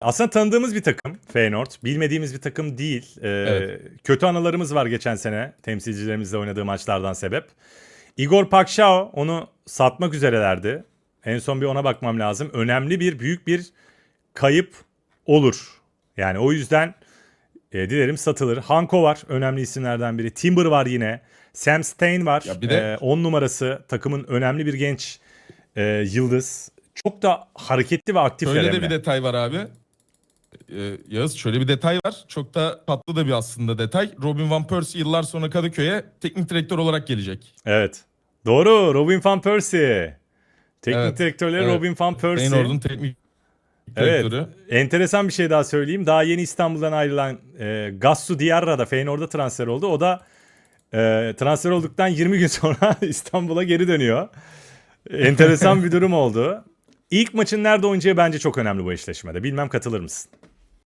Aslında tanıdığımız bir takım Feyenoord. Bilmediğimiz bir takım değil. Ee, Evet. Kötü anılarımız var geçen sene temsilcilerimizle oynadığı maçlardan sebep. Igor Pakşao onu satmak üzerelerdi. En son bir ona bakmam lazım. Önemli bir büyük bir kayıp olur. Yani o yüzden e, dilerim satılır. Hanko var önemli isimlerden biri. Timber var yine. Sam Stein var. Ya bir de- 10 numarası takımın önemli bir genç e, yıldız. Çok da hareketli ve aktif Şöyle de bir detay var abi. Ee, Yağız şöyle bir detay var. Çok da tatlı da bir aslında detay. Robin Van Persie yıllar sonra Kadıköy'e teknik direktör olarak gelecek. Evet. Doğru. Robin van Persie. Teknik Evet, direktörleri evet. Robin van Persie. Feyenoord'un teknik Evet. direktörü. Enteresan bir şey daha söyleyeyim. Daha yeni İstanbul'dan ayrılan e, Gassu Diarra da Feyenoord'a transfer oldu. O da e, transfer olduktan 20 gün sonra İstanbul'a geri dönüyor. Enteresan bir durum oldu. İlk maçın nerede oynayacağı bence çok önemli bu eşleşmede. Bilmem katılır mısın?